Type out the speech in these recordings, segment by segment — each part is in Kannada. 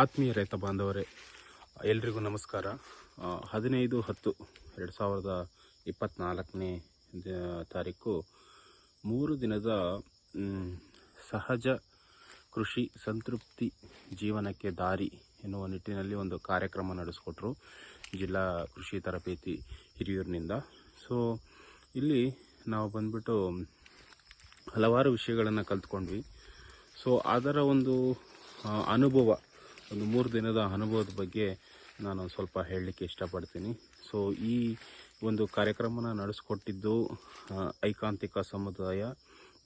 ಆತ್ಮೀಯ ರೈತ ಬಾಂಧವರೇ, ಎಲ್ರಿಗೂ ನಮಸ್ಕಾರ. ಹದಿನೈದು ಹತ್ತು ಎರಡು ಸಾವಿರದ ಇಪ್ಪತ್ತ್ನಾಲ್ಕನೇ ತಾರೀಕು ಮೂರು ದಿನದ ಸಹಜ ಕೃಷಿ ಸಂತೃಪ್ತಿ ಜೀವನಕ್ಕೆ ದಾರಿ ಎನ್ನುವ ನಿಟ್ಟಿನಲ್ಲಿ ಒಂದು ಕಾರ್ಯಕ್ರಮ ನಡೆಸಿಕೊಟ್ರು ಜಿಲ್ಲಾ ಕೃಷಿ ತರಬೇತಿ ಹಿರಿಯೂರಿನಿಂದ. ಸೊ ಇಲ್ಲಿ ನಾವು ಬಂದ್ಬಿಟ್ಟು ಹಲವಾರು ವಿಷಯಗಳನ್ನು ಕಲ್ತ್ಕೊಂಡ್ವಿ. ಸೊ ಅದರ ಒಂದು ಅನುಭವ ಒಂದು ಮೂರು ದಿನದ ಅನುಭವದ ಬಗ್ಗೆ ನಾನು ಸ್ವಲ್ಪ ಹೇಳಲಿಕ್ಕೆ ಇಷ್ಟಪಡ್ತೀನಿ. ಸೊ ಈ ಒಂದು ಕಾರ್ಯಕ್ರಮನ ನಡೆಸ್ಕೊಟ್ಟಿದ್ದು ಐಕಾಂತಿಕ ಸಮುದಾಯ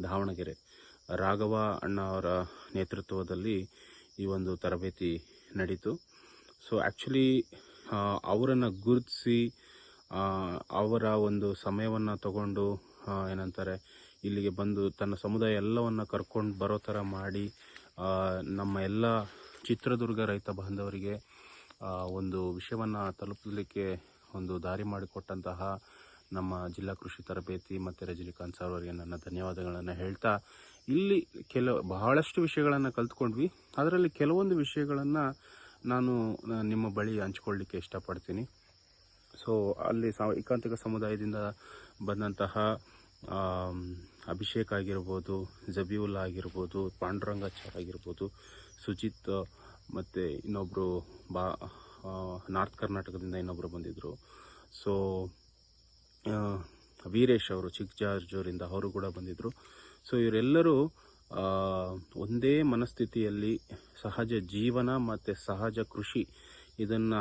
ದಾವಣಗೆರೆ. ರಾಘವ ಅಣ್ಣ ಅವರ ನೇತೃತ್ವದಲ್ಲಿ ಈ ಒಂದು ತರಬೇತಿ ನಡೀತು. ಸೊ ಆ್ಯಕ್ಚುಲಿ ಅವರನ್ನು ಗುರುತಿಸಿ ಅವರ ಒಂದು ಸಮಯವನ್ನು ತಗೊಂಡು ಏನಂತಾರೆ, ಇಲ್ಲಿಗೆ ಬಂದು ತನ್ನ ಸಮುದಾಯ ಎಲ್ಲವನ್ನು ಕರ್ಕೊಂಡು ಬರೋ ಥರ ಮಾಡಿ ನಮ್ಮ ಎಲ್ಲ ಚಿತ್ರದುರ್ಗ ರೈತ ಬಾಂಧವರಿಗೆ ಒಂದು ವಿಷಯವನ್ನು ತಲುಪಲಿಕ್ಕೆ ಒಂದು ದಾರಿ ಮಾಡಿಕೊಟ್ಟಂತಹ ನಮ್ಮ ಜಿಲ್ಲಾ ಕೃಷಿ ತರಬೇತಿ ಮತ್ತು ರಜನಿಕಾಂತ್ ಸರ್ ಅವರಿಗೆ ನನ್ನ ಧನ್ಯವಾದಗಳನ್ನು ಹೇಳ್ತಾ, ಇಲ್ಲಿ ಕೆಲವು ಬಹಳಷ್ಟು ವಿಷಯಗಳನ್ನು ಕಲ್ತ್ಕೊಂಡ್ವಿ. ಅದರಲ್ಲಿ ಕೆಲವೊಂದು ವಿಷಯಗಳನ್ನು ನಾನು ನಿಮ್ಮ ಬಳಿ ಹಂಚ್ಕೊಳ್ಳಿಕ್ಕೆ ಇಷ್ಟಪಡ್ತೀನಿ. ಸೊ ಅಲ್ಲಿ ಸಾ ಏಕಾಂತಿಕ ಸಮುದಾಯದಿಂದ ಬಂದಂತಹ ಅಭಿಷೇಕ್ ಆಗಿರ್ಬೋದು ಜಬೀವುಲ್ಲಾ ಆಗಿರ್ಬೋದು ಪಾಂಡುರಂಗಾಚಾರ್ ಆಗಿರ್ಬೋದು, ಸುಜಿತ್ ಮತ್ತು ಇನ್ನೊಬ್ಬರು ಬಾ ನಾರ್ತ್ ಕರ್ನಾಟಕದಿಂದ ಇನ್ನೊಬ್ಬರು ಬಂದಿದ್ದರು ಸೊ ವೀರೇಶ್ ಅವರು ಚಿಕ್ಕಜಾರ್ಜೂರಿಂದ ಅವರು ಕೂಡ ಬಂದಿದ್ದರು ಸೊ ಇವರೆಲ್ಲರೂ ಒಂದೇ ಮನಸ್ಥಿತಿಯಲ್ಲಿ ಸಹಜ ಜೀವನ ಮತ್ತು ಸಹಜ ಕೃಷಿ ಇದನ್ನು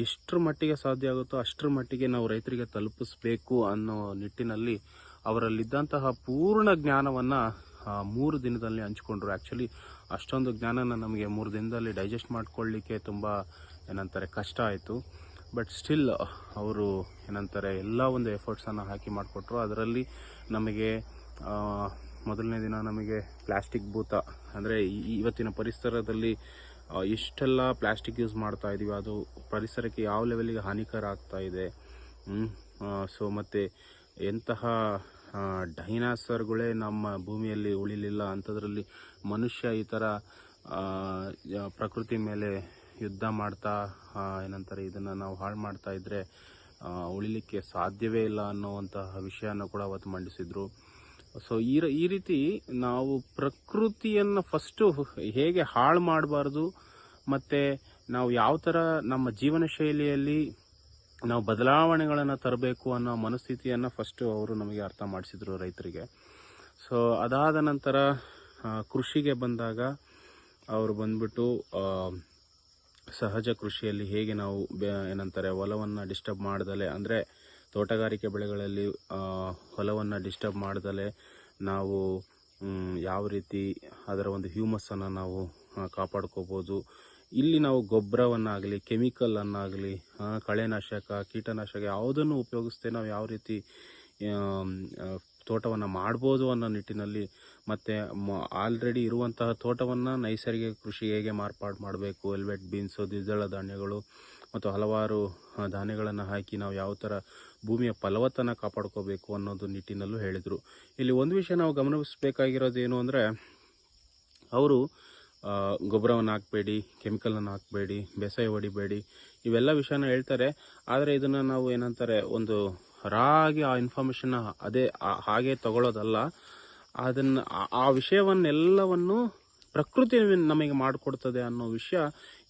ಎಷ್ಟರ ಮಟ್ಟಿಗೆ ಸಾಧ್ಯ ಆಗುತ್ತೋ ಅಷ್ಟರ ಮಟ್ಟಿಗೆ ನಾವು ರೈತರಿಗೆ ತಲುಪಿಸ್ಬೇಕು ಅನ್ನೋ ನಿಟ್ಟಿನಲ್ಲಿ ಅವರಲ್ಲಿದ್ದಂತಹ ಪೂರ್ಣ ಜ್ಞಾನವನ್ನು ಮೂರು ದಿನದಲ್ಲಿ ಹಂಚ್ಕೊಂಡ್ರು. ಆ್ಯಕ್ಚುಲಿ ಅಷ್ಟೊಂದು ಜ್ಞಾನನ ನಮಗೆ ಮೂರು ದಿನದಲ್ಲಿ ಡೈಜೆಸ್ಟ್ ಮಾಡ್ಕೊಳ್ಳಿಕ್ಕೆ ತುಂಬ, ಏನಂತಾರೆ, ಕಷ್ಟ ಆಯಿತು. ಬಟ್ ಸ್ಟಿಲ್ ಅವರು ಏನಂತಾರೆ, ಎಲ್ಲ ಒಂದು ಎಫರ್ಟ್ಸನ್ನು ಹಾಕಿ ಮಾಡಿಕೊಟ್ರು. ಅದರಲ್ಲಿ ನಮಗೆ ಮೊದಲನೇ ದಿನ ನಮಗೆ ಪ್ಲಾಸ್ಟಿಕ್ ಭೂತ, ಅಂದರೆ ಇವತ್ತಿನ ಪರಿಸರದಲ್ಲಿ ಇಷ್ಟೆಲ್ಲ ಪ್ಲಾಸ್ಟಿಕ್ ಯೂಸ್ ಮಾಡ್ತಾ ಇದೀವಿ. ಅದು ಪರಿಸರಕ್ಕೆ ಯಾವ ಲೆವೆಲಿಗೆ ಹಾನಿಕರ ಆಗ್ತಾ ಇದೆ. ಸೊ ಮತ್ತು ಎಂತಹ ಡೈನಾಸರ್ಗಳೇ ನಮ್ಮ ಭೂಮಿಯಲ್ಲಿ ಉಳಿಲಿಲ್ಲ ಅಂಥದ್ರಲ್ಲಿ ಮನುಷ್ಯ ಈ ಥರ ಪ್ರಕೃತಿ ಮೇಲೆ ಯುದ್ಧ ಮಾಡ್ತಾ ಏನಂತಾರೆ, ಇದನ್ನು ನಾವು ಹಾಳು ಮಾಡ್ತಾ ಇದ್ದರೆ ಉಳಿಲಿಕ್ಕೆ ಸಾಧ್ಯವೇ ಇಲ್ಲ ಅನ್ನೋವಂತಹ ವಿಷಯನ ಕೂಡ ಅವತ್ತು ಮಂಡಿಸಿದರು. ಸೊ ಈ ಈ ರೀತಿ ನಾವು ಪ್ರಕೃತಿಯನ್ನು ಫಸ್ಟು ಹೇಗೆ ಹಾಳು ಮಾಡಬಾರ್ದು, ಮತ್ತು ನಾವು ಯಾವ ಥರ ನಮ್ಮ ಜೀವನ ಶೈಲಿಯಲ್ಲಿ ನಾವು ಬದಲಾವಣೆಗಳನ್ನು ತರಬೇಕು ಅನ್ನೋ ಮನಸ್ಥಿತಿಯನ್ನು ಫಸ್ಟು ಅವರು ನಮಗೆ ಅರ್ಥ ಮಾಡಿಸಿದರು ರೈತರಿಗೆ. ಸೊ ಅದಾದ ನಂತರ ಕೃಷಿಗೆ ಬಂದಾಗ ಅವರು ಬಂದ್ಬಿಟ್ಟು ಸಹಜ ಕೃಷಿಯಲ್ಲಿ ಹೇಗೆ ನಾವು ಏನಂತಾರೆ, ಹೊಲವನ್ನು ಡಿಸ್ಟರ್ಬ್ ಮಾಡ್ದಲೆ, ಅಂದರೆ ತೋಟಗಾರಿಕೆ ಬೆಳೆಗಳಲ್ಲಿ ಹೊಲವನ್ನು ಡಿಸ್ಟರ್ಬ್ ಮಾಡ್ದಲೆ ನಾವು ಯಾವ ರೀತಿ ಅದರ ಒಂದು ಹ್ಯೂಮಸ್ಸನ್ನು ನಾವು ಕಾಪಾಡ್ಕೋಬೋದು ಇಲ್ಲಿ ನಾವು ಗೊಬ್ಬರವನ್ನಾಗಲಿ ಕೆಮಿಕಲನ್ನಾಗಲಿ ಕಳೆನಾಶಕ, ಕೀಟನಾಶಕ ಯಾವುದನ್ನು ಉಪಯೋಗಿಸದೆ ನಾವು ಯಾವ ರೀತಿ ತೋಟವನ್ನು ಮಾಡ್ಬೋದು ಅನ್ನೋ ನಿಟ್ಟಿನಲ್ಲಿ ಮತ್ತು ಆಲ್ರೆಡಿ ಇರುವಂತಹ ತೋಟವನ್ನು ನೈಸರ್ಗಿಕ ಕೃಷಿ ಹೇಗೆ ಮಾರ್ಪಾಡು ಮಾಡಬೇಕು ಎಲ್ವೆಟ್ ಬೀನ್ಸು ದ್ವಿದಳ ಧಾನ್ಯಗಳು ಮತ್ತು ಹಲವಾರು ಧಾನ್ಯಗಳನ್ನು ಹಾಕಿ ನಾವು ಯಾವ ಥರ ಭೂಮಿಯ ಫಲವತ್ತನ್ನು ಕಾಪಾಡ್ಕೋಬೇಕು ಅನ್ನೋದು ನಿಟ್ಟಿನಲ್ಲೂ ಹೇಳಿದರು. ಇಲ್ಲಿ ಒಂದು ವಿಷಯ ನಾವು ಗಮನಿಸಬೇಕಾಗಿರೋದು ಏನು ಅಂದರೆ, ಅವರು ಗೊಬ್ಬರವನ್ನು ಹಾಕಬೇಡಿ, ಕೆಮಿಕಲನ್ನು ಹಾಕಬೇಡಿ, ಬೇಸಾಯ ಹೊಡಿಬೇಡಿ, ಇವೆಲ್ಲ ವಿಷಯನ ಹೇಳ್ತಾರೆ. ಆದರೆ ಇದನ್ನು ನಾವು ಏನಂತಾರೆ, ಒಂದು ರಾಗಿ ಆ ಇನ್ಫಾರ್ಮೇಷನ್ನ ಅದೇ ಹಾಗೆ ತಗೊಳ್ಳೋದಲ್ಲ ಅದನ್ನು, ಆ- ವಿಷಯವನ್ನೆಲ್ಲವನ್ನು ಪ್ರಕೃತಿ ನಮಗೆ ಮಾಡಿಕೊಡ್ತದೆ ಅನ್ನೋ ವಿಷಯ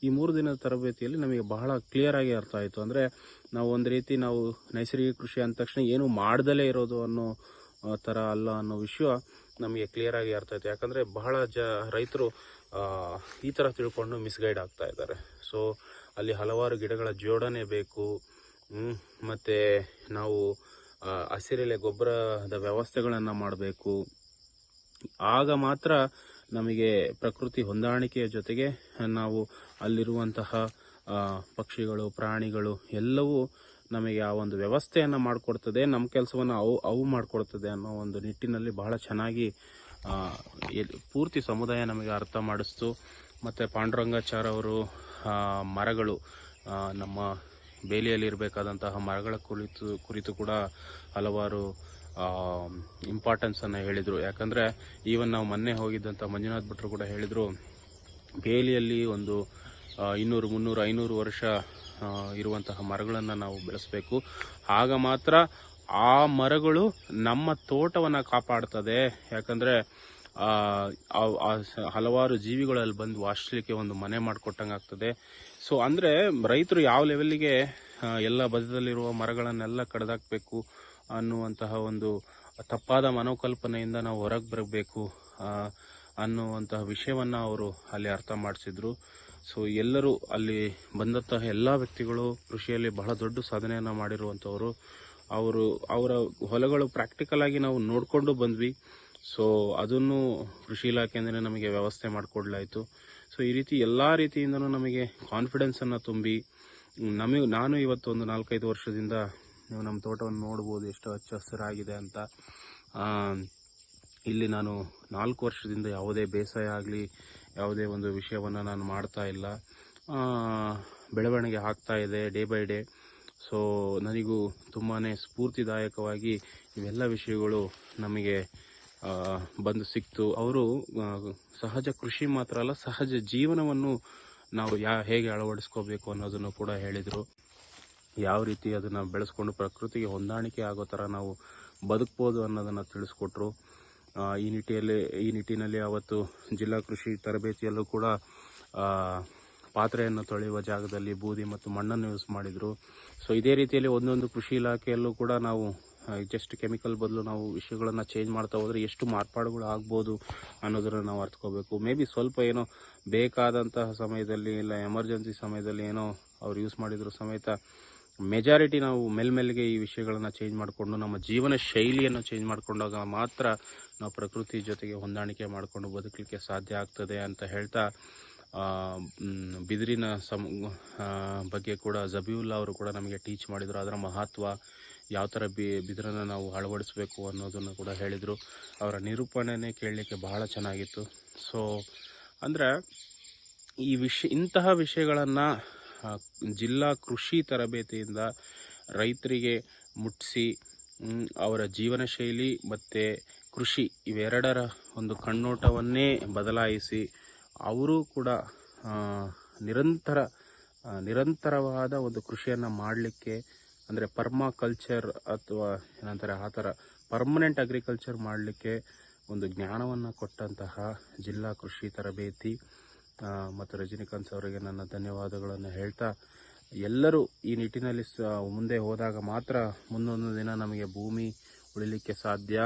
ಈ ಮೂರು ದಿನದ ತರಬೇತಿಯಲ್ಲಿ ನಮಗೆ ಬಹಳ ಕ್ಲಿಯರ್ ಆಗಿ ಅರ್ಥ ಆಯಿತು. ಅಂದರೆ ನಾವು ಒಂದು ರೀತಿ ನಾವು ನೈಸರ್ಗಿಕ ಕೃಷಿ ಅಂದ ತಕ್ಷಣ ಏನು ಮಾಡ್ದಲೇ ಇರೋದು ಅನ್ನೋ ಥರ ಅಲ್ಲ ಅನ್ನೋ ವಿಷಯ ನಮಗೆ ಕ್ಲಿಯರ್ ಆಗಿ ಅರ್ಥ ಆಯ್ತು. ಯಾಕಂದರೆ ಬಹಳ ಜ ರೈತರು ಈ ಥರ ತಿಳ್ಕೊಂಡು ಮಿಸ್ಗೈಡ್ ಆಗ್ತಾ ಇದ್ದಾರೆ. ಸೊ ಅಲ್ಲಿ ಹಲವಾರು ಗಿಡಗಳ ಜೋಡಣೆ ಬೇಕು. ಮತ್ತು ನಾವು ಹಸಿರೆಲೆ ಗೊಬ್ಬರದ ವ್ಯವಸ್ಥೆಗಳನ್ನು ಮಾಡಬೇಕು. ಆಗ ಮಾತ್ರ ನಮಗೆ ಪ್ರಕೃತಿ ಹೊಂದಾಣಿಕೆಯ ಜೊತೆಗೆ ನಾವು ಅಲ್ಲಿರುವಂತಹ ಪಕ್ಷಿಗಳು, ಪ್ರಾಣಿಗಳು ಎಲ್ಲವೂ ನಮಗೆ ಆ ಒಂದು ವ್ಯವಸ್ಥೆಯನ್ನು ಮಾಡಿಕೊಡ್ತದೆ ನಮ್ಮ ಕೆಲಸವನ್ನು ಅವು ಅವು ಮಾಡಿಕೊಡ್ತದೆ ಅನ್ನೋ ಒಂದು ನಿಟ್ಟಿನಲ್ಲಿ ಬಹಳ ಚೆನ್ನಾಗಿ ಪೂರ್ತಿ ಸಮುದಾಯ ನಮಗೆ ಅರ್ಥ ಮಾಡಿಸ್ತು. ಮತ್ತು ಪಾಂಡುರಂಗಾಚಾರ ಅವರು ಮರಗಳು ನಮ್ಮ ಬೇಲಿಯಲ್ಲಿ ಇರಬೇಕಾದಂತಹ ಮರಗಳ ಕುರಿತು ಕುರಿತು ಕೂಡ ಹಲವಾರು ಇಂಪಾರ್ಟೆನ್ಸನ್ನು ಹೇಳಿದರು. ಯಾಕಂದರೆ ಈವನ್ ನಾವು ಮೊನ್ನೆ ಹೋಗಿದ್ದಂಥ ಮಂಜುನಾಥ್ ಭಟ್ರು ಕೂಡ ಹೇಳಿದರು, ಬೇಲಿಯಲ್ಲಿ ಒಂದು ಇನ್ನೂರು, ಮುನ್ನೂರು, ಐನೂರು ವರ್ಷ ಇರುವಂತಹ ಮರಗಳನ್ನು ನಾವು ಬೆಳೆಸಬೇಕು. ಆಗ ಮಾತ್ರ ಆ ಮರಗಳು ನಮ್ಮ ತೋಟವನ್ನು ಕಾಪಾಡ್ತದೆ. ಯಾಕಂದರೆ ಹಲವಾರು ಜೀವಿಗಳಲ್ಲಿ ಬಂದು ವಾಸಲಿಕ್ಕೆ ಒಂದು ಮನೆ ಮಾಡಿಕೊಟ್ಟಂಗೆ ಆಗ್ತದೆ. ಸೊ ಅಂದರೆ ರೈತರು ಯಾವ ಲೆವೆಲ್ಲಿಗೆ ಎಲ್ಲ ಬದಲಿರುವ ಮರಗಳನ್ನೆಲ್ಲ ಕಡ್ದಾಕ್ಬೇಕು ಅನ್ನುವಂತಹ ಒಂದು ತಪ್ಪಾದ ಮನೋಕಲ್ಪನೆಯಿಂದ ನಾವು ಹೊರಗೆ ಬರಬೇಕು ಅನ್ನುವಂತಹ ವಿಷಯವನ್ನು ಅವರು ಅಲ್ಲಿ ಅರ್ಥ ಮಾಡಿಸಿದ್ರು. ಸೊ ಎಲ್ಲರೂ ಅಲ್ಲಿ ಬಂದಂತಹ ಎಲ್ಲ ವ್ಯಕ್ತಿಗಳು ಕೃಷಿಯಲ್ಲಿ ಬಹಳ ದೊಡ್ಡ ಸಾಧನೆಯನ್ನು ಮಾಡಿರುವಂಥವರು ಅವರು ಅವರ ಹೊಲಗಳು ಪ್ರಾಕ್ಟಿಕಲ್ ಆಗಿ ನಾವು ನೋಡಿಕೊಂಡು ಬಂದ್ವಿ. ಸೊ ಅದನ್ನು ಕೃಷಿ ಇಲಾಖೆಯಿಂದ ನಮಗೆ ವ್ಯವಸ್ಥೆ ಮಾಡಿಕೊಡ್ಲಾಯಿತು. ಸೊ ಈ ರೀತಿ ಎಲ್ಲ ರೀತಿಯಿಂದನೂ ನಮಗೆ ಕಾನ್ಫಿಡೆನ್ಸನ್ನು ತುಂಬಿ ನಮಗೆ ನಾನು ಇವತ್ತು ಒಂದು ನಾಲ್ಕೈದು ವರ್ಷದಿಂದ ನೀವು ನಮ್ಮ ತೋಟವನ್ನು ನೋಡ್ಬೋದು ಎಷ್ಟು ಹಚ್ಚ ಹಸಿರಾಗಿದೆ ಅಂತ. ಇಲ್ಲಿ ನಾನು ನಾಲ್ಕು ವರ್ಷದಿಂದ ಯಾವುದೇ ಬೇಸಾಯ ಆಗಲಿ ಯಾವುದೇ ಒಂದು ವಿಷಯವನ್ನು ನಾನು ಮಾಡ್ತಾ ಇಲ್ಲ. ಬೆಳವಣಿಗೆ ಆಗ್ತಾ ಇದೆ ಡೇ ಬೈ ಡೇ. ಸೊ ನನಗೂ ತುಂಬಾ ಸ್ಫೂರ್ತಿದಾಯಕವಾಗಿ ಇವೆಲ್ಲ ವಿಷಯಗಳು ನಮಗೆ ಬಂದು ಸಿಕ್ತು. ಅವರು ಸಹಜ ಕೃಷಿ ಮಾತ್ರ ಅಲ್ಲ, ಸಹಜ ಜೀವನವನ್ನು ನಾವು ಯಾ, ಹೇಗೆ ಅಳವಡಿಸ್ಕೋಬೇಕು ಅನ್ನೋದನ್ನು ಕೂಡ ಹೇಳಿದರು. ಯಾವ ರೀತಿ ಅದನ್ನು ಬೆಳೆಸ್ಕೊಂಡು ಪ್ರಕೃತಿಗೆ ಹೊಂದಾಣಿಕೆ ಆಗೋ ಥರ ನಾವು ಬದುಕ್ಬೋದು ಅನ್ನೋದನ್ನು ತಿಳಿಸ್ಕೊಟ್ರು. ಈ ನಿಟ್ಟಿಯಲ್ಲಿ, ಈ ನಿಟ್ಟಿನಲ್ಲಿ ಅವತ್ತು ಜಿಲ್ಲಾ ಕೃಷಿ ತರಬೇತಿಯಲ್ಲೂ ಕೂಡ ಪಾತ್ರೆಯನ್ನು ತೊಳೆಯುವ ಜಾಗದಲ್ಲಿ ಬೂದಿ ಮತ್ತು ಮಣ್ಣನ್ನು ಯೂಸ್ ಮಾಡಿದರು. ಸೊ ಇದೇ ರೀತಿಯಲ್ಲಿ ಒಂದೊಂದು ಕೃಷಿ ಇಲಾಖೆಯಲ್ಲೂ ಕೂಡ ನಾವು ಜಸ್ಟ್ ಕೆಮಿಕಲ್ ಬದಲು ನಾವು ವಿಷಯಗಳನ್ನು ಚೇಂಜ್ ಮಾಡ್ತಾ ಹೋದರೆ ಎಷ್ಟು ಮಾರ್ಪಾಡುಗಳು ಆಗ್ಬೋದು ಅನ್ನೋದನ್ನು ನಾವು ಅರ್ಥಕೋಬೇಕು. ಮೇ ಬಿ ಸ್ವಲ್ಪ ಏನೋ ಬೇಕಾದಂತಹ ಸಮಯದಲ್ಲಿ ಇಲ್ಲ ಎಮರ್ಜೆನ್ಸಿ ಸಮಯದಲ್ಲಿ ಏನೋ ಅವ್ರು ಯೂಸ್ ಮಾಡಿದ್ರು ಸಮೇತ ಮೆಜಾರಿಟಿ ನಾವು ಮೆಲ್ಮೆಲ್ಗೆ ಈ ವಿಷಯಗಳನ್ನು ಚೇಂಜ್ ಮಾಡಿಕೊಂಡು, ನಮ್ಮ ಜೀವನ ಶೈಲಿಯನ್ನು ಚೇಂಜ್ ಮಾಡಿಕೊಂಡಾಗ ಮಾತ್ರ ನಾವು ಪ್ರಕೃತಿ ಜೊತೆಗೆ ಹೊಂದಾಣಿಕೆ ಮಾಡಿಕೊಂಡು ಬದುಕಲಿಕ್ಕೆ ಸಾಧ್ಯ ಆಗ್ತದೆ ಅಂತ ಹೇಳ್ತಾ ಬಿದಿರಿನ ಸಮ ಬಗ್ಗೆ ಕೂಡ ಜಬೀವುಲ್ಲಾ ಅವರು ಕೂಡ ನಮಗೆ ಟೀಚ್ ಮಾಡಿದರು. ಅದರ ಮಹತ್ವ ಯಾವ ಥರ ಬಿ, ಬಿದಿರನ್ನು ನಾವು ಅಳವಡಿಸಬೇಕು ಅನ್ನೋದನ್ನು ಕೂಡ ಹೇಳಿದರು. ಅವರ ನಿರೂಪಣೆನೇ ಕೇಳಲಿಕ್ಕೆ ಬಹಳ ಚೆನ್ನಾಗಿತ್ತು. ಸೊ ಅಂದರೆ ಈ ವಿಷಯ ಇಂತಹ ವಿಷಯಗಳನ್ನು ಜಿಲ್ಲಾ ಕೃಷಿ ತರಬೇತಿಯಿಂದ ರೈತರಿಗೆ ಮುಟ್ಟಿಸಿ ಅವರ ಜೀವನ ಶೈಲಿ ಮತ್ತು ಕೃಷಿ ಇವೆರಡರ ಒಂದು ಕಣ್ಣೋಟವನ್ನೇ ಬದಲಾಯಿಸಿ ಅವರು ಕೂಡ ನಿರಂತರ ನಿರಂತರವಾದ ಒಂದು ಕೃಷಿಯನ್ನು ಮಾಡಲಿಕ್ಕೆ ಅಂದರೆ ಪರ್ಮಾ ಕಲ್ಚರ್ ಅಥವಾ ಏನಂತಾರೆ ಆ ಥರ ಪರ್ಮನೆಂಟ್ ಅಗ್ರಿಕಲ್ಚರ್ ಮಾಡಲಿಕ್ಕೆ ಒಂದು ಜ್ಞಾನವನ್ನು ಕೊಟ್ಟಂತಹ ಜಿಲ್ಲಾ ಕೃಷಿ ತರಬೇತಿ. ಮತ್ತು ರಜನಿಕಾಂತ್ ಅವರಿಗೆ ನನ್ನ ಧನ್ಯವಾದಗಳನ್ನು ಹೇಳ್ತಾ, ಎಲ್ಲರೂ ಈ ನಿಟ್ಟಿನಲ್ಲಿ ಮುಂದೆ ಹೋದಾಗ ಮಾತ್ರ ಮುಂದೊಂದು ದಿನ ನಮಗೆ ಭೂಮಿ ಉಳಿಲಿಕ್ಕೆ ಸಾಧ್ಯ.